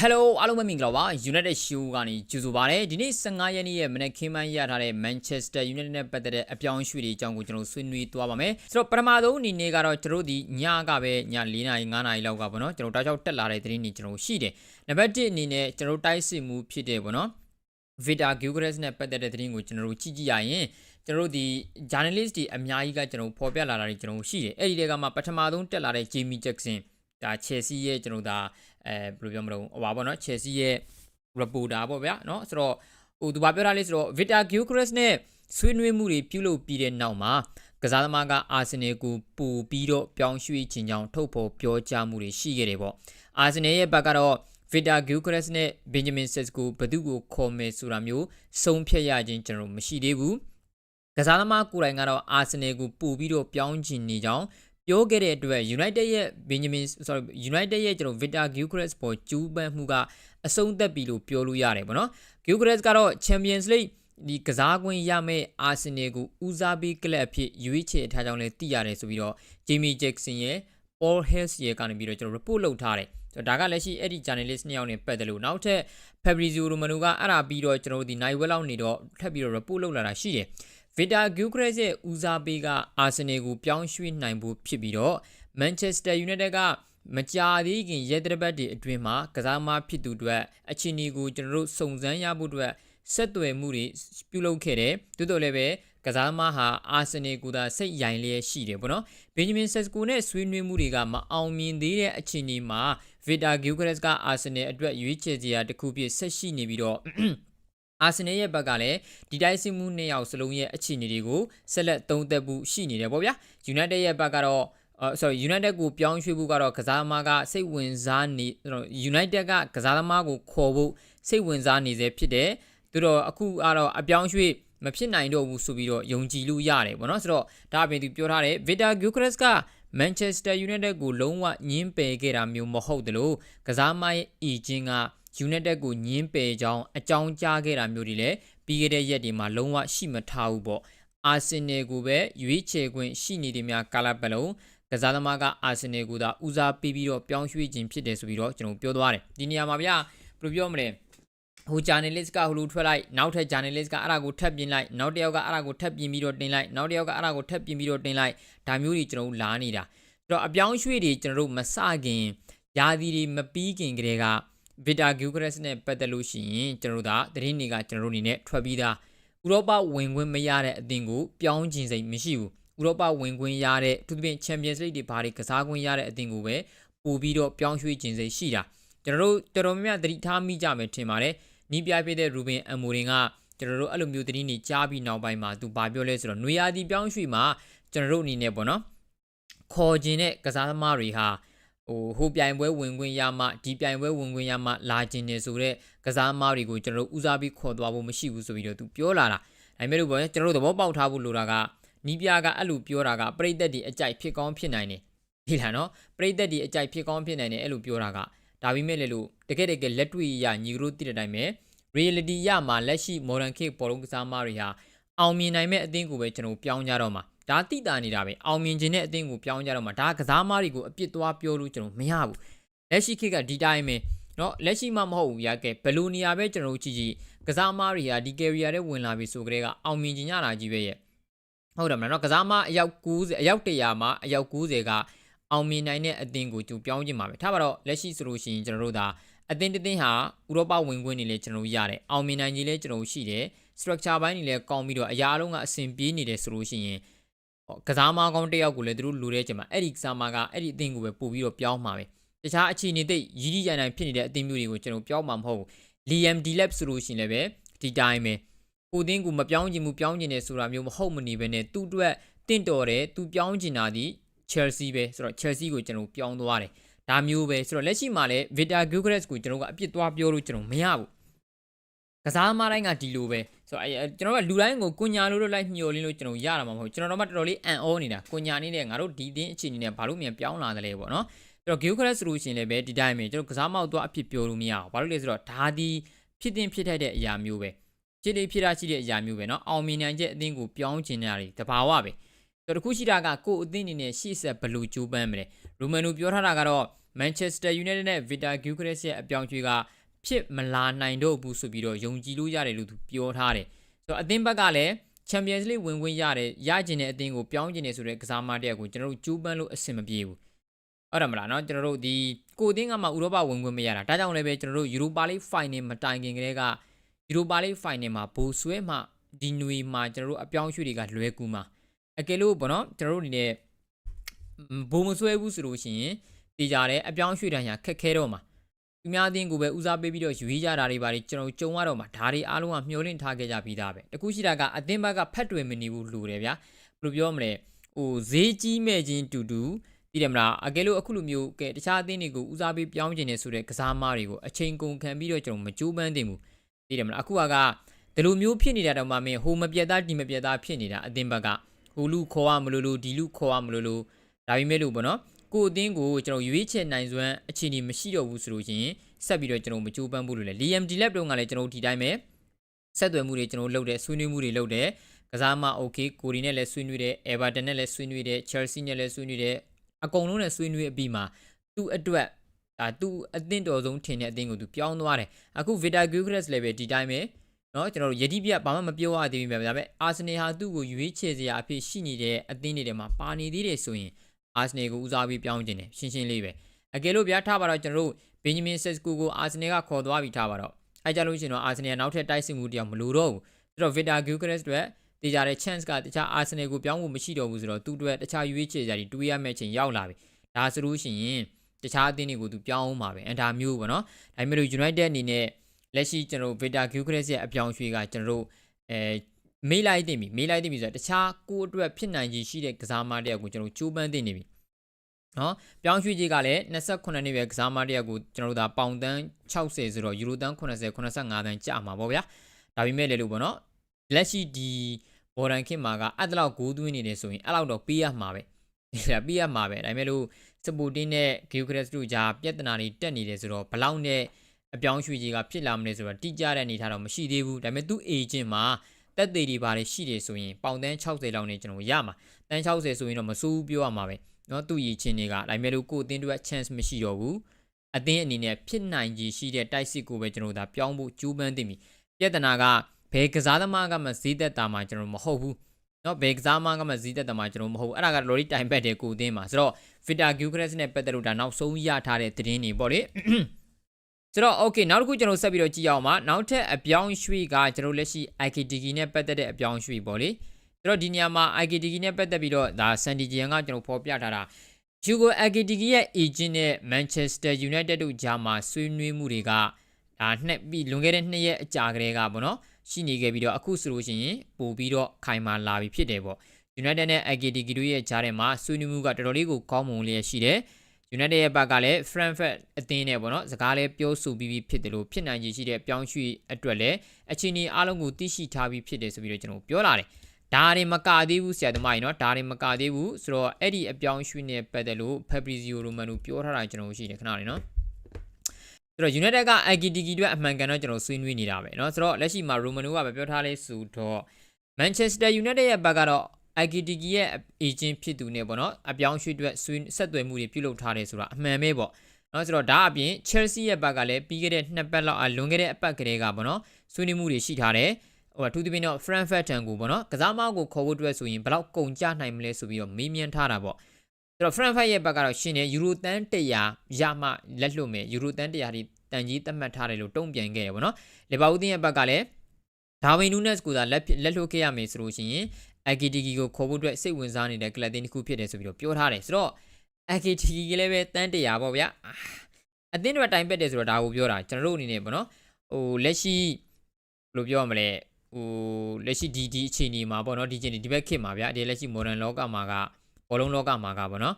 Hello အားလုံးပဲမင်္ဂလာပါ United Show ကနေကြိုဆိုပါရစေဒီနေ့15ရက်နေ့ရဲ့မနက်ခင်းပိုင်းရထားတဲ့ Manchester United နဲ့ပတ်သက်တဲ့အပြောင်းအရွှေ့တွေအကြောင်းကိုကျွန်တော်ဆွေးနွေးသွားပါမယ်ဆိုတော့ပထမဆုံးအနေနဲ့ကတော့ကျွန်တော်ဒီညကပဲည4နာရီ5နာရီလောက်ကပေါ့နော်ကျွန်တော်တောက်ချောက်တက်လာတဲ့သတင်းတွေကျွန်တော်ရှိတယ်နံပါတ်1အနေနဲ့ကျွန်တော်တိုက်စစ်မှုဖြစ်တယ်ပေါ့နော် Vita Gilchrist နဲ့ပတ်သက်တဲ့သတင်းကိုကျွန်တော်တို့ကြည့်ကြည့်ရရင်ကျွန်တော်တို့ဒီ journalist တွေအများကြီးကကျွန်တော်ဖော်ပြလာတာတွေကျွန်တော်ရှိတယ်အဲ့ဒီတဲကမှပထမဆုံးတက်လာတဲ့ Jamie Jackson ဒါ Chelsea ရဲ့ကျွန်တော်ဒါ အဲဘယ်လိုပြောမလို့ဟိုပါပေါ့နော် Chelsea ရဲ့ reporter ပေါ့ဗျာနော်ဆိုတော့ဟိုသူဘာပြောတာလဲဆိုတော့ Victor Gyökeres နဲ့ဆွေးနွေးမှုတွေပြုလုပ်ပြီးတဲ့နောက်မှာကစားသမားကအာဆင်နယ်ကိုပူပြီးတော့ပြောင်းရွှေ့ခြင်းကြောင့်ထုတ်ဖော်ပြောကြားမှုတွေရှိခဲ့တယ်ပေါ့အာဆင်နယ်ရဲ့ဘက်ကတော့ဗီတာဂူကရက်စ်နဲ့ဘင်ဂျမင်ဆက်စ်ကိုဘသူကိုခေါ်မယ်ဆိုတာမျိုးဆုံးဖြတ်ရခြင်းကျွန်တော်မရှိသေးဘူးကစားသမားကိုယ်တိုင်ကတော့အာဆင်နယ်ကိုပူပြီးတော့ပြောင်းချင်နေကြောင်း ပြောခဲ့တဲ့အတွက် United ရဲ့ Benjamin sorry United ရဲ့ကျွန်တော် Victor Gilchrist ပေါ်ကျူးပန်းမှုကအဆုံးသက်ပြီလို့ပြောလို့ရတယ်ပေါ့နော် Gilchrist ကတော့ Champions League ဒီကစားကွင်းရမယ့်အာဆင်နယ်ကိုဦးစားပေးကလပ်အဖြစ်ရွေးချယ်ထားကြောင်းလည်းသိရတယ်ဆိုပြီးတော့ Jamie Jackson ရဲ့ Paul Hills ရဲ့ကနေပြီးတော့ကျွန်တော် report လုပ်ထားတယ်ဆိုတော့ဒါကလည်းရှိအဲ့ဒီ journalist နှစ်ယောက်နဲ့ပတ်သက်လို့နောက်ထပ် Fabrizio Romano ကအဲ့ဒါပြီးတော့ကျွန်တော်တို့ဒီနိုင်ဝက်လောက်နေတော့ထပ်ပြီးတော့ report လုပ်လာတာရှိတယ် Victor Gilchrist ရဲ့ဦးစားပေးကအာဆင်နယ်ကိုပြောင်းရွှေ့နိုင်ဖို့ဖြစ်ပြီးတော့ Manchester United ကမကြာသေးခင်ရဲတရပတ်တွေအတွင်းမှာကစားသမားဖြစ်သူအတွက်အချင်းဒီကိုကျွန်တော်တို့စုံစမ်းရဖို့အတွက်ဆက်သွယ်မှုတွေပြုလုပ်ခဲ့တယ်တိုးတော်လည်းပဲကစားသမားဟာအာဆင်နယ်ကိုသာစိတ်ရိုင်လျက်ရှိတယ်ပေါ့နော်ဘင်ဂျမင်ဆက်စကိုနဲ့ဆွေးနွေးမှုတွေကမအောင်မြင်သေးတဲ့အချိန်ဒီမှာဗီတာဂီယိုဂရက်စ်ကအာဆင်နယ်အတွက်ရွေးချယ်စရာတစ်ခုဖြစ်ဆက်ရှိနေပြီးတော့ အာဆင်နယ်ရဲ့ဘက်ကလည်းဒီတိုက်စစ်မှုနှစ်ယောက်စလုံးရဲ့အခြေအနေတွေကိုဆက်လက်သုံးသပ်မှုရှိနေတယ်ပေါ့ဗျာ United ရဲ့ဘက်ကတော့အော် sorry United ကိုပြောင်းရွှေ့ဖို့ကတော့ကစားသမားကစိတ်ဝင်စားနေ United ကကစားသမားကိုခေါ်ဖို့စိတ်ဝင်စားနေစေဖြစ်တယ်သူတော့အခုကတော့အပြောင်းရွှေ့မဖြစ်နိုင်တော့ဘူးဆိုပြီးတော့ယုံကြည်လို့ရတယ်ပေါ့နော်ဆိုတော့ဒါအပြင်သူပြောထားတယ် Victor Gilchrist က Manchester United ကိုလုံးဝညှင်းပယ်ခဲ့တာမျိုးမဟုတ်တယ်လို့ကစားမရဲ့ agent က United ကိုညှင်းပယ်ကြောင်းအကြောင်းကြားခဲ့တာမျိုးတွေလည်းပြီးခဲ့တဲ့ရက်တွေမှာလုံးဝရှိမထားဘူးပေါ့အာဆင်နယ်ကိုပဲရွေးချယ်ခွင့်ရှိနေတယ်များကာလပတ်လုံးကစားသမားကအာဆင်နယ်ကိုသာဦးစားပေးပြီးတော့ပြောင်းရွှေ့ခြင်းဖြစ်တယ်ဆိုပြီးတော့ကျွန်တော်ပြောသွားတယ်ဒီနေရာမှာဗျာဘယ်လိုပြောမလဲဟို journalist ကဟိုလိုထွက်လိုက်နောက်ထပ် journalist ကအဲ့ဒါကိုထပ်ပြင်လိုက်နောက်တစ်ယောက်ကအဲ့ဒါကိုထပ်ပြင်ပြီးတော့တင်လိုက်နောက်တစ်ယောက်ကအဲ့ဒါကိုထပ်ပြင်ပြီးတော့တင်လိုက်ဒါမျိုးတွေကျွန်တော်လာနေတာအဲ့တော့အပြောင်းရွှေ့တွေကျွန်တော်တို့မစခင်ယာသီတွေမပြီးခင်ကတည်းက Vita Gilchrist နဲ့ပတ်သက်လို့ရှိရင်ကျွန်တော်တို့ဒါသတင်းတွေကကျွန်တော်တို့အနေနဲ့ထွက်ပြီးသားဥရောပဝင်ခွင့်မရတဲ့အသင်းကိုပြောင်းကျင်စိတ်မရှိဘူးဥရောပဝင်ခွင့်ရတဲ့သူသဖြင့် Champions League တွေဘာတွေကစားခွင့်ရတဲ့အသင်းကိုပဲပို့ပြီးတော့ပြောင်းရွှေ့ကျင်စိတ်ရှိတာကျွန်တော်တို့တော်တော်များများသတိထားမိကြမယ်ထင်ပါတယ်နီးပြပြတဲ့ Ruben Amorim ကကျွန်တော်တို့အဲ့လိုမျိုးသတင်းတွေကြားပြီးနောက်ပိုင်းမှာသူဘာပြောလဲဆိုတော့နွေရာသီပြောင်းရွှေ့မှာကျွန်တော်တို့အနေနဲ့ပေါ့နော်ခေါ်ခြင်းတဲ့ကစားသမားတွေဟာ ဟိုဟိုပြိုင်ပွဲဝင်ခွင့်ရမှဒီပြိုင်ပွဲဝင်ခွင့်ရမှလာခြင်းနေဆိုတဲ့ကစားသမားတွေကိုကျွန်တော်တို့ဦးစားပေးခေါ်သွားဖို့မရှိဘူးဆိုပြီးတော့သူပြောလာတာဒါပေမဲ့လို့ပေါ့ကျွန်တော်တို့သဘောပေါက်ထားဖို့လိုတာကနီးပြကအဲ့လိုပြောတာကပြိသက်တွေအကြိုက်ဖြစ်ကောင်းဖြစ်နိုင်တယ်ဒီလားနော်ပြိသက်တွေအကြိုက်ဖြစ်ကောင်းဖြစ်နိုင်တယ်အဲ့လိုပြောတာကဒါပေမဲ့လေလို့တကယ်တကယ်လက်တွေ့ရညီကတို့သိတဲ့အတိုင်းပဲ reality ရမှာလက်ရှိ modern cake ပေါ်လုံးကစားသမားတွေဟာအောင်မြင်နိုင်မဲ့အသင်းကိုပဲကျွန်တော်ပြောင်းကြတော့မှာ ဒါတိတာနေတာပဲအောင်မြင်ခြင်းတဲ့အသင်းကိုပြောင်းကြတော့မှာဒါကစားသမားတွေကိုအပြစ်သွားပြောလို့ကျွန်တော်မရဘူးလက်ရှိခေတ်ကဒီတိုင်းပဲเนาะလက်ရှိမှမဟုတ်ဘူးရကဲဘယ်လိုနေရာပဲကျွန်တော်ကြည့်ကြည့်ကစားသမားတွေဟာဒီ career ထဲဝင်လာပြီဆိုကြတဲ့ကအောင်မြင်ခြင်းရတာကြီးပဲရဲ့ဟုတ်တယ်မလားเนาะကစားသမားအယောက်90အယောက်100မှာအယောက်90ကအောင်မြင်နိုင်တဲ့အသင်းကိုကျူပြောင်းခြင်းပါပဲထားပါတော့လက်ရှိဆိုလို့ရှိရင်ကျွန်တော်တို့ဒါအသင်းတစ်သင်းဟာဥရောပဝင်ခွင့်နေလဲကျွန်တော်ရတယ်အောင်မြင်နိုင်ကြီးလဲကျွန်တော်ရှိတယ် structure ဘိုင်းနေလဲကောင်းပြီးတော့အရာအလုံးကအဆင်ပြေနေတယ်ဆိုလို့ရှိရင် ကစားမကောင်းတစ်ယောက်ကိုလည်းသူတို့လူတဲ့ချိန်မှာအဲ့ဒီကစားမကအဲ့ဒီအသင်းကိုပဲပို့ပြီးတော့ပြောင်းမှာပဲတခြားအခြေအနေသိရည်ရည်ရိုင်ရိုင်ဖြစ်နေတဲ့အသင်းမျိုးတွေကိုကျွန်တော်ပြောင်းမှာမဟုတ်ဘူး Liam Delap ဆိုလို့ရှိရင်လည်းပဲဒီတိုင်းပဲကိုအသင်းကိုမပြောင်းချင်ဘူးပြောင်းချင်တယ်ဆိုတာမျိုးမဟုတ်မနေပဲနဲ့သူ့အတွက်တင့်တော်တယ်သူပြောင်းချင်တာဒီ Chelsea ပဲဆိုတော့ Chelsea ကိုကျွန်တော်ပြောင်းသွားတယ်ဒါမျိုးပဲဆိုတော့လက်ရှိမှာလည်း Victor Gilchrist ကိုကျွန်တော်ကအပြစ်သွားပြောလို့ကျွန်တော်မရဘူး ကစားသမားတိုင်းကဒီလိုပဲဆိုတော့အဲကျွန်တော်ကလူတိုင်းကိုကုညာလို့လို့လိုက်မျှော်လင်းလို့ကျွန်တော်ရတာမှာမဟုတ်ကျွန်တော်တော့မှတော်တော်လေးအန်အောနေတာကုညာနေတဲ့ငါတို့ဒီတင်းအခြေအနေနဲ့ဘာလို့မြန်ပြောင်းလာတယ်လဲပေါ့နော်အဲ့တော့ Gilchrist ဆိုလို့ရှိရင်လည်းပဲဒီတိုင်းပဲကျွန်တော်ကစားမောက်သွားအဖြစ်ပြောလို့မရဘူးဘာလို့လဲဆိုတော့ဒါဒီဖြစ်တင်ဖြစ်ထိုက်တဲ့အရာမျိုးပဲဖြစ်နေဖြစ်တာရှိတဲ့အရာမျိုးပဲเนาะအောင်မြင်နိုင်တဲ့အသင်းကိုပြောင်းချင်တာတွေတဘာဝပဲဆိုတော့တခုရှိတာကကိုယ်အသင်းအနေနဲ့ရှေ့ဆက်ဘယ်လိုကြိုးပမ်းမလဲရိုမန်နိုပြောထားတာကတော့ Manchester United နဲ့ Victor Gyökeres ရဲ့အပြောင်းအရွှေ့က ဖြစ်မလာနိုင်တော့ဘူးဆိုပြီးတော့ယုံကြည်လို့ရတယ်လို့သူပြောထားတယ်။ဆိုတော့အသင်းဘက်ကလည်း Champions League ဝင်ခွင့်ရတယ်ရကျင်တဲ့အသင်းကိုပြောင်းကျင်နေဆိုတဲ့ကစားမတယောက်ကိုကျွန်တော်တို့ကြိုးပမ်းလို့အဆင်မပြေဘူး။ဟုတ်တယ်မလားနော်ကျွန်တော်တို့ဒီကိုအသင်းကမှဥရောပဝင်ခွင့်မရတာဒါကြောင့်လည်းပဲကျွန်တော်တို့ Europa League Final မတိုင်ခင်ကတည်းက Europa League Final မှာဘူဆွဲမှဒီနွေမှာကျွန်တော်တို့အပြောင်းရွှေ့တွေကလွဲကူမှာအကယ်လို့ဘောနော်ကျွန်တော်တို့အနေနဲ့ဘုံမဆွဲဘူးဆိုလို့ရှိရင်တည်ကြတယ်အပြောင်းရွှေ့တန်းရခက်ခဲတော့မှာ သူများအသင်းကိုပဲဦးစားပေးပြီးတော့ယူရကြတာတွေပါတွေကျွန်တော်ကြုံရတော့မှာဒါတွေအားလုံးကမျောလင့်ထားခဲ့ကြပြီးသားပဲတခုရှိတာကအသင်းဘက်ကဖတ်တွယ်မနေဘူးလို့တယ်ဗျာဘယ်လိုပြောမလဲဟိုဈေးကြီးမဲ့ချင်းတူတူသိတယ်မလားအကယ်လို့အခုလိုမျိုးကဲတခြားအသင်းတွေကိုဦးစားပေးပြောင်းကျင်နေဆိုတဲ့ကစားမတွေကိုအချိန်ကုန်ခံပြီးတော့ကျွန်တော်မကြိုးပမ်းသင့်ဘူးသိတယ်မလားအခုကဒီလိုမျိုးဖြစ်နေတာတော့မှမင်းဟိုမပြတ်သားဒီမပြတ်သားဖြစ်နေတာအသင်းဘက်ကဟိုလူခေါ်ရမလို့လို့ဒီလူခေါ်ရမလို့လို့ဒါပေမဲ့လို့ပေါ့နော် ကိုအသင်းကိုကျွန်တော်ရွေးချယ်နိုင်စွမ်းအခြေအနေမရှိတော့ဘူးဆိုလို့ရှိရင်ဆက်ပြီးတော့ကျွန်တော်မကြိုးပမ်းဘူးလို့လေ Liam Delap တုန်းကလည်းကျွန်တော်ဒီတိုင်းပဲဆက်သွယ်မှုတွေကျွန်တော်လုပ်တယ်ဆွေးနွေးမှုတွေလုပ်တယ်ကစားမ okay ကိုရီနဲ့လည်းဆွေးနွေးတယ် Everton နဲ့လည်းဆွေးနွေးတယ် Chelsea နဲ့လည်းဆွေးနွေးတယ်အကုန်လုံးနဲ့ဆွေးနွေးအပြီးမှာသူ့အတွက်ဒါသူအသင့်တော်ဆုံးထင်တဲ့အသင်းကိုသူပြောင်းသွားတယ်အခု Vita Gyökeres လည်းပဲဒီတိုင်းပဲเนาะကျွန်တော်တို့ယတိပြဘာမှမပြောရသေးဘူးပဲဒါပေမဲ့အာဆင်နယ်ဟာသူ့ကိုရွေးချယ်စရာအဖြစ်ရှိနေတဲ့အသင်းတွေထဲမှာပါနေသေးတယ်ဆိုရင် အာဆင်နယ်ကိုဦးစားပြီးပြောင်းကျင်တယ်ရှင်းရှင်းလေးပဲအကယ်လို့ဗျာထားပါတော့ကျွန်တော်တို့ဘင်ဂျမင်ဆက်စကူကိုအာဆင်နယ်ကခေါ်သွားပြီးထားပါတော့အဲကြလို့ရှိရင်တော့အာဆင်နယ်နောက်ထပ်တိုက်စစ်မှုတယောက်မလိုတော့ဘူးဆိုတော့ Vita Gyökeres အတွက်တေးကြတဲ့ chance ကတခြားအာဆင်နယ်ကိုပြောင်းဖို့မရှိတော့ဘူးဆိုတော့သူ့အတွက်တခြားရွေးချယ်စရာတွေတွေးရမယ့်ချိန်ရောက်လာပြီဒါဆိုလို့ရှိရင်တခြားအသင်းတွေကိုသူပြောင်းအောင်ပါပဲအန်ဒါမျိုးပေါ့နော်ဒါပေမဲ့လို့ United အနေနဲ့လက်ရှိကျွန်တော် Vita Gyökeres ရဲ့အပြောင်းရွှေ့ကကျွန်တော်တို့အဲ မေးလိုက်သိပြီမေးလိုက်သိပြီဆိုတော့တခြားကိုယ့်အတွက်ဖြစ်နိုင်ခြေရှိတဲ့ကစားမတစ်ယောက်ကိုကျွန်တော်ကြိုးပမ်းသိနေပြီနော်ပြောင်းရွှေ့ကြီးကလည်း28နှစ်ပဲကစားမတစ်ယောက်ကိုကျွန်တော်တို့ဒါပေါင်တန်း60ဆိုတော့ယူရိုတန်း80 85တန်းကြာမှာပေါ့ဗျာဒါပေမဲ့လေလို့ပေါ့နော်လက်ရှိဒီဘော်ဒန်ခင်မာကအဲ့တလောက်ဂိုးသွင်းနေတယ်ဆိုရင်အဲ့လောက်တော့ပေးရမှာပဲဒါပေးရမှာပဲဒါပေမဲ့လို့စပူတင်နဲ့ဂီယိုကရက်စ်တို့ကြားပြဿနာတွေတက်နေတယ်ဆိုတော့ဘလောက်နဲ့အပြောင်းရွှေ့ကြီးကဖြစ်လာမလဲဆိုတော့တိကျတဲ့အနေထားတော့မရှိသေးဘူးဒါပေမဲ့သူ့အေဂျင့်မှာ တက်သေးတွေပါတယ်ရှိတယ်ဆိုရင်ပေါင်တန်း60လောက်နဲ့ကျွန်တော်ရမှာတန်း60ဆိုရင်တော့မစိုးဘူးပြောရမှာပဲเนาะသူ့ရည်ချင်းတွေကဒါပေမဲ့လို့ကိုအသင်းတို့ chance မရှိတော့ဘူးအသင်းအနေနဲ့ဖြစ်နိုင်ကြီးရှိတဲ့တိုက်စစ်ကိုပဲကျွန်တော်ဒါပြောင်းဖို့ကြိုးပမ်းသိပြီပြဿနာကဘယ်ကစားသမားကမှဈေးသက်တာမှကျွန်တော်မဟုတ်ဘူးเนาะဘယ်ကစားသမားကမှဈေးသက်တာမှကျွန်တော်မဟုတ်ဘူးအဲ့ဒါကလော်ရီတိုင်ဘက်တဲ့ကိုအသင်းမှာဆိုတော့ Vita Gyökeres နဲ့ပတ်သက်လို့ဒါနောက်ဆုံးရထားတဲ့သတင်းတွေပေါ့လေ ဆိုတော့ okay နောက်တစ်ခုကျွန်တော်ဆက်ပြီးတော့ကြည့်အောင်ပါနောက်ထပ်အပြောင်းရွှေ့ကကျွန်တော်လက်ရှိ IKTG နဲ့ပတ်သက်တဲ့အပြောင်းရွှေ့ပေါ့လေဆိုတော့ဒီနေရာမှာ IKTG နဲ့ပတ်သက်ပြီးတော့ဒါ Sandijian ကကျွန်တော်ဖော်ပြထားတာ Hugo IKTG ရဲ့ agent နဲ့ Manchester United တို့ကြားမှာဆွေးနွေးမှုတွေကဒါနှစ်ပြီးလွန်ခဲ့တဲ့နှစ်ရက်အကြာကလေးကပေါ့နော်ရှိနေခဲ့ပြီးတော့အခုဆိုလို့ရှိရင်ပို့ပြီးတော့ခိုင်မာလာပြီဖြစ်တယ်ပေါ့ United နဲ့ IKTG တို့ရဲ့ကြားထဲမှာဆွေးနွေးမှုကတော်တော်လေးကိုကောင်းမွန်လျက်ရှိတယ် United ရဲ့ဘက်ကလည်း Frankfurt အသင်းနဲ့ပေါ့နော်စကားလည်းပြောဆိုပြီးပြီးဖြစ်တယ်လို့ဖြစ်နိုင်ခြေရှိတဲ့ပြောင်းရွှေ့အတွက်လည်းအချိန်ကြီးအားလုံးကိုသိရှိထားပြီးဖြစ်တယ်ဆိုပြီးတော့ကျွန်တော်ပြောလာတယ်ဒါတွေမကသေးဘူးဆရာသမားကြီးเนาะဒါတွေမကသေးဘူးဆိုတော့အဲ့ဒီအပြောင်းရွှေ့နဲ့ပတ်သက်လို့ Fabrizio Romano ပြောထားတာကျွန်တော်ရှိတယ်ခဏလေးเนาะဆိုတော့ United က IKTG အတွက်အမှန်ကန်တော့ကျွန်တော်ဆွေးနွေးနေတာပဲเนาะဆိုတော့လက်ရှိမှာ Romano ကပဲပြောထားလဲဆိုတော့ Manchester United ရဲ့ဘက်ကတော့ IKTG ရဲ့ agent ဖြစ်သူနဲ့ပေါ့နော်အပြောင်းရွှေ့အတွက်ဆွေးဆက်သွယ်မှုတွေပြုလုပ်ထားတယ်ဆိုတာအမှန်ပဲပေါ့နော်ဆိုတော့ဒါအပြင် Chelsea ရဲ့ဘက်ကလည်းပြီးခဲ့တဲ့နှစ်ပတ်လောက်အလွန်ခဲ့တဲ့အပတ်ကလေးကပေါ့နော်ဆွေးနွေးမှုတွေရှိထားတယ်ဟိုအထူးသဖြင့်တော့ Frankfurt တန်ကိုပေါ့နော်ကစားမကိုခေါ်ဖို့အတွက်ဆိုရင်ဘယ်လောက်ကုန်ကျနိုင်မလဲဆိုပြီးတော့မေးမြန်းထားတာပေါ့ဆိုတော့ Frankfurt ရဲ့ဘက်ကတော့ရှင်နေယူရိုတန်း100ရမှလက်လွတ်မယ်ယူရိုတန်း100ဒီတန်ကြီးသတ်မှတ်ထားတယ်လို့တုံ့ပြန်ခဲ့တယ်ပေါ့နော်လီဗာပူးတင်းရဲ့ဘက်ကလည်းဒါဝင်နူးနက်စ်ကိုသာလက်လက်လွတ်ခဲ့ရမယ်ဆိုလို့ရှိရင် AKTG ကိုခေါ်ဖို့အတွက်စိတ်ဝင်စားနေတဲ့ကလပ်တင်းတစ်ခုဖြစ်တယ်ဆိုပြီးတော့ပြောထားတယ်ဆိုတော့ AKTG ကလည်းပဲတန်းတရာပေါ့ဗျာအသင်းတွေတိုင်ပက်တယ်ဆိုတော့ဒါကိုပြောတာကျွန်တော်တို့အနေနဲ့ပေါ့နော်ဟိုလက်ရှိဘယ်လိုပြောရမလဲဟိုလက်ရှိဒီဒီအခြေအနေမှာပေါ့နော်ဒီအခြေအနေဒီဘက်ခေတ်မှာဗျာဒီလက်ရှိ modern လောကမှာကဘောလုံးလောကမှာကပေါ့နော်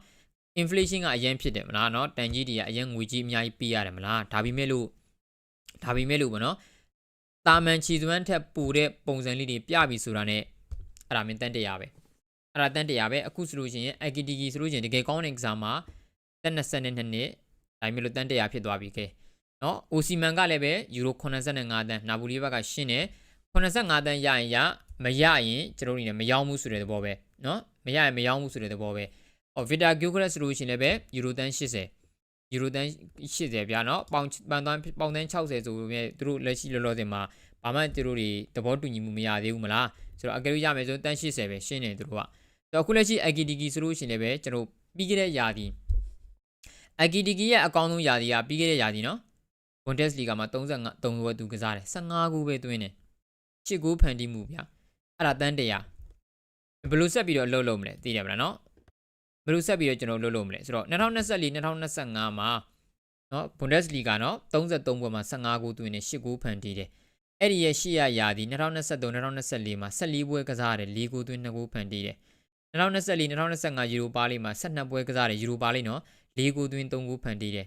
inflation ကအရင်ဖြစ်တယ်မလားเนาะတန်ကြီးတွေကအရင်ငွေကြီးအများကြီးပေးရတယ်မလားဒါပေမဲ့လို့ဒါပေမဲ့လို့ပေါ့နော်တာမန်ချီသွမ်းထက်ပိုတဲ့ပုံစံလေးတွေပြပြီဆိုတာ ਨੇ အဲ့ဒါမင်းတန်တရားပဲအဲ့ဒါတန်တရားပဲအခုဆိုလို့ရှိရင် Akitiki ဆိုလို့ရှိရင်တကယ်ကောင်းတဲ့ကစားမှာတက်22နှစ်ဒါမျိုးလို့တန်တရားဖြစ်သွားပြီကဲနော်အိုစီမန်ကလည်းပဲယူရို85တန်းနာပိုလီဘက်ကရှင်းတယ်85တန်းရရင်ရမရရင်ကျွန်တော်တို့နေမရောက်ဘူးဆိုတဲ့သဘောပဲနော်မရရင်မရောက်ဘူးဆိုတဲ့သဘောပဲအော်ဗီတာဂိုဂရက်ဆိုလို့ရှိရင်လည်းပဲယူရိုတန်း80 ယူရိုတန်း80ဗျာနော်ပေါင်ပေါင်တန်းပေါင်တန်း60ဆိုပေမဲ့သူတို့လက်ရှိလောလောဆယ်မှာဘာမှသူတို့တွေသဘောတူညီမှုမရသေးဘူးမလားဆိုတော့အကယ်လို့ရမယ်ဆိုတန်း80ပဲရှင်းနေသူတို့ကဆိုတော့အခုလက်ရှိ AGDG ဆိုလို့ရှိရင်လည်းပဲကျွန်တော်ပြီးခဲ့တဲ့ယာဒီ AGDG ရဲ့အကောင်းဆုံးယာဒီကပြီးခဲ့တဲ့ယာဒီနော် Bundesliga မှာ35 3ဝက်သူကစားတယ်15ဂိုးပဲသွင်းတယ်8ဂိုးဖန်တီးမှုဗျာအဲ့ဒါတန်း100ဘယ်လိုဆက်ပြီးတော့လှုပ်လို့မလဲသိတယ်မလားနော် ဘယ်လိုဆက်ပြီးတော့ကျွန်တော်လှုပ်လို့မလဲဆိုတော့2024 2025မှာနော် Bundesliga နော်33ပွဲမှာ15ဂိုးသွင်းတယ်8ဂိုးဖန်တီးတယ်အဲ့ဒီရဲ့ရှေ့ရရာဒီ2023 2024မှာ14ပွဲကစားတယ်4ဂိုးသွင်း2ဂိုးဖန်တီးတယ်2024 2025ယူရိုပါလိမှာ12ပွဲကစားတယ်ယူရိုပါလိနော်4ဂိုးသွင်း3ဂိုးဖန်တီးတယ်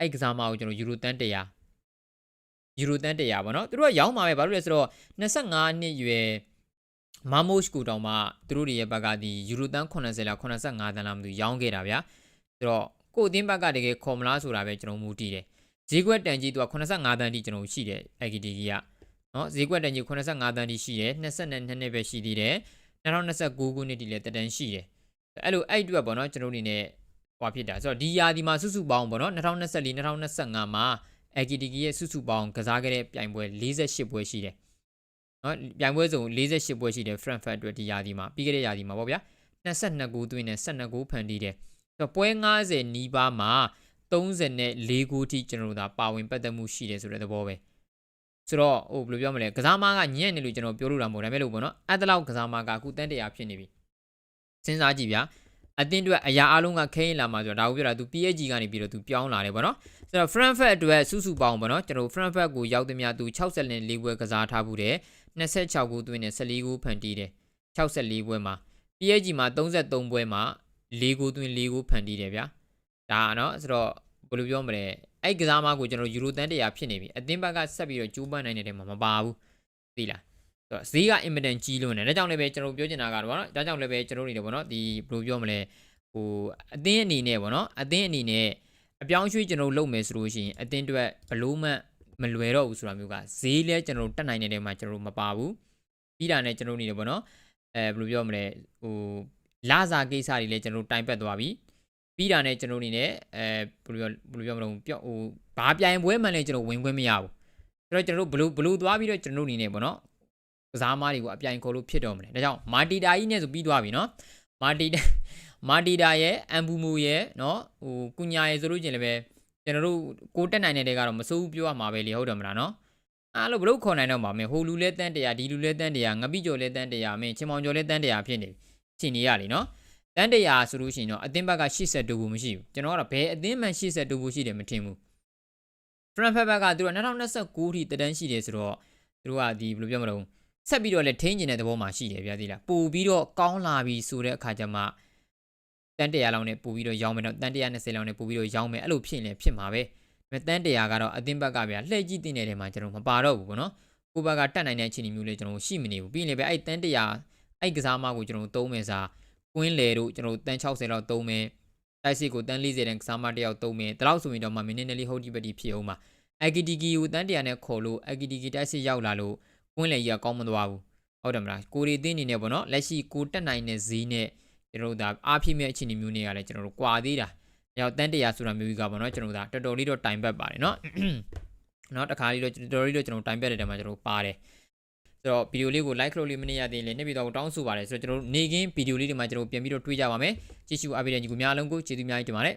အဲ့ကစားမကိုကျွန်တော်ယူရိုတန်း100ယူရိုတန်း100ပေါ့နော်သူတို့ကရောင်းပါပဲဘာလို့လဲဆိုတော့25နှစ်ရွယ် မာမို့စ်ကူတောင်မှသူတို့တွေရဲ့ဘက်ကဒီယူရိုတန်း80လား85တန်းလားမသိဘူးရောင်းခဲ့တာဗျာဆိုတော့ကိုအသင်းဘက်ကတကယ်ခေါ်မလားဆိုတာပဲကျွန်တော်မူတည်တယ်ဈေးကွက်တန်ကြီးသူက85တန်းတိကျွန်တော်ရှိတယ် AGD ကြီးကနော်ဈေးကွက်တန်ကြီး85တန်းတိရှိတယ်22နှစ်ပဲရှိသေးတယ်2029ခုနှစ်တိလည်းတက်တန်းရှိတယ်အဲ့လိုအဲ့အတွက်ပေါ့နော်ကျွန်တော်အနေနဲ့ဟွာဖြစ်တာဆိုတော့ဒီယာဒီမှာစုစုပေါင်းပေါ့နော်2024 2025မှာ AGD ရဲ့စုစုပေါင်းကစားခဲ့တဲ့ပြိုင်ပွဲ48ပွဲရှိတယ် နော်ပြိုင်ပွဲစုံ48ပွဲရှိတယ် Frankfurt အတွက်ဒီယာဒီမှာပြီးခဲ့တဲ့ယာဒီမှာပေါ့ဗျာ22ဂိုးသွင်းတယ်12ဂိုးဖန်တီးတယ်ဆိုတော့ပွဲ90နီးပါးမှာ34ဂိုးထိကျွန်တော်တို့ဒါပါဝင်ပတ်သက်မှုရှိတယ်ဆိုတဲ့သဘောပဲဆိုတော့ဟိုဘယ်လိုပြောမလဲကစားမကညံ့နေလို့ကျွန်တော်ပြောလို့တာမဟုတ်ဒါပေမဲ့လို့ပေါ့နော်အဲ့တလောက်ကစားမကအခုတန်းတရာဖြစ်နေပြီစဉ်းစားကြည့်ဗျာ အတင်းအတွက်အရာအလုံးကခဲရင်လာမှာဆိုတော့ဒါကိုပြောတာ तू PSG ကနေပြီးတော့ तू ပြောင်းလာတယ်ပေါ့နော်ဆိုတော့ Frankfurt အတွက်စုစုပေါင်းပေါ့နော်ကျွန်တော် Frankfurt ကိုရောက်သမျှ तू 64ပွဲကစားထားဘူးတယ်26ဂိုးသွင်းတယ်14ဂိုးဖန်တီးတယ်64ပွဲမှာ PSG မှာ33ပွဲမှာ4ဂိုးသွင်း4ဂိုးဖန်တီးတယ်ဗျာဒါနော်ဆိုတော့ဘယ်လိုပြောမလဲအဲ့ကစားမကိုကျွန်တော်ယူရိုတန်100ဖြစ်နေပြီအသင်းဘက်ကဆက်ပြီးတော့ကျိုးပန်းနိုင်တဲ့ထဲမှာမပါဘူးသိလားဆို တော့ဈေးကအင်မတန်ကြီးလွန်းတယ်ဒါကြောင့်လည်းပဲကျွန်တော်ပြောချင်တာကတော့ဗောနော်ဒါကြောင့်လည်းပဲကျွန်တော်နေတယ်ဗောနော်ဒီဘယ်လိုပြောမလဲဟိုအသင်းအနေနဲ့ဗောနော်အသင်းအနေနဲ့အပြောင်းရွှေ့ကျွန်တော်လုပ်မယ်ဆိုလို့ရှိရင်အသင်းအတွက်ဘလို့မှမလွယ်တော့ဘူးဆိုတာမျိုးကဈေးလဲကျွန်တော်တက်နိုင်တဲ့ထဲမှာကျွန်တော်မပါဘူးပြီးတာနဲ့ကျွန်တော်နေတယ်ဗောနော်အဲဘယ်လိုပြောမလဲဟိုလာစာကိစ္စတွေလည်းကျွန်တော်တိုင်ပတ်သွားပြီပြီးတာနဲ့ကျွန်တော်အနေနဲ့အဲဘယ်လိုပြောဘယ်လိုပြောမလို့ပြောဟိုဘာပြိုင်ပွဲမှလည်းကျွန်တော်ဝင်ခွင့်မရဘူးဆိုတော့ကျွန်တော်တို့ဘလို့ဘလို့သွားပြီးတော့ကျွန်တော်အနေနဲ့ပေါ့နော် ကစားမားတွေကိုအပြိုင်ခေါ်လို့ဖြစ်တော့မလဲဒါကြောင့်မာတီတာကြီးနဲ့ဆိုပြီးသွားပြီနော်မာတီတာမာတီတာရဲ့အမ်ဘူမူရဲ့နော်ဟိုကုညာရဲ့ဆိုလို့ကျင်လည်းပဲကျွန်တော်တို့ကိုတက်နိုင်တဲ့တဲကတော့မစိုးဘူးပြောရမှာပဲလေဟုတ်တယ်မလားနော်အားလို့ဘလို့ခေါ်နိုင်တော့မှာမင်းဟိုလူလဲတန်းတရာဒီလူလဲတန်းတရာငပိကျော်လဲတန်းတရာမင်းချင်းမောင်ကျော်လဲတန်းတရာဖြစ်နေဖြစ်နေရလေနော်တန်းတရာဆိုလို့ရှိရင်တော့အသင်းဘက်က82ဘူးမရှိဘူးကျွန်တော်ကတော့ဘယ်အသင်းမှ82ဘူးရှိတယ်မထင်ဘူး Frankfurt ဘက်ကသူတို့2029ထိတန်းရှိတယ်ဆိုတော့သူတို့ကဒီဘယ်လိုပြောမလို့ ဆက်ပြီးတော့လည်းထိန်းကျင်တဲ့သဘောမှာရှိတယ်ဗျာဒီလားပို့ပြီးတော့ကောင်းလာပြီဆိုတဲ့အခါကျမှတန်းတရာလောက်နဲ့ပို့ပြီးတော့ရောင်းမယ်တော့တန်း120လောက်နဲ့ပို့ပြီးတော့ရောင်းမယ်အဲ့လိုဖြစ်ရင်လည်းဖြစ်မှာပဲဒါပေမဲ့တန်းတရာကတော့အသင်းဘက်ကဗျာလှည့်ကြည့်တင်တဲ့နေရာမှာကျွန်တော်မပါတော့ဘူးပေါ့နော်ကိုဘက်ကတက်နိုင်တဲ့အခြေအနေမျိုးလေးကျွန်တော်ရှိမနေဘူးပြီးရင်လည်းပဲအဲ့တန်းတရာအဲ့ကစားမကိုကျွန်တော်သုံးမယ်စားကွင်းလေတို့ကျွန်တော်တန်း60လောက်သုံးမယ်တိုက်စစ်ကိုတန်း40တန်းကစားမတစ်ယောက်သုံးမယ်ဒါလောက်ဆိုရင်တော့မှမင်းနေလေးဟုတ်ဒီပတိဖြစ်အောင်ပါ AGDG ကိုတန်းတရာနဲ့ခေါ်လို့ AGDG တိုက်စစ်ရောက်လာလို့ ကွင်းလေကြီးကကောင်းမသွားဘူးဟုတ်တယ်မလားကိုရီတင်းနေနေပေါ့နော်လက်ရှိကိုတက်နိုင်တဲ့ဈေးနဲ့ကျွန်တော်တို့ဒါအားဖြည့်မဲ့အခြေအနေမျိုးတွေကလည်းကျွန်တော်တို့ကွာသေးတာရောက်တန်းတရာဆိုတာမျိုးကြီးကပေါ့နော်ကျွန်တော်တို့ဒါတော်တော်လေးတော့တိုင်ပတ်ပါတယ်နော်နော်တခါလေးတော့တော်တော်လေးတော့ကျွန်တော်တိုင်ပတ်တဲ့တဲမှာကျွန်တော်ပါတယ်ဆိုတော့ဗီဒီယိုလေးကို like လုပ်လို့မနေရသေးရင်လည်းနေ့ပြီးတော့တောင်းဆိုပါတယ်ဆိုတော့ကျွန်တော်တို့နေကင်းဗီဒီယိုလေးတွေမှာကျွန်တော်ပြန်ပြီးတော့တွေ့ကြပါမယ်ကြည့်ရှုအားပေးတဲ့ညီကိုများအားလုံးကိုကျေးဇူးများကြီးတင်ပါတယ်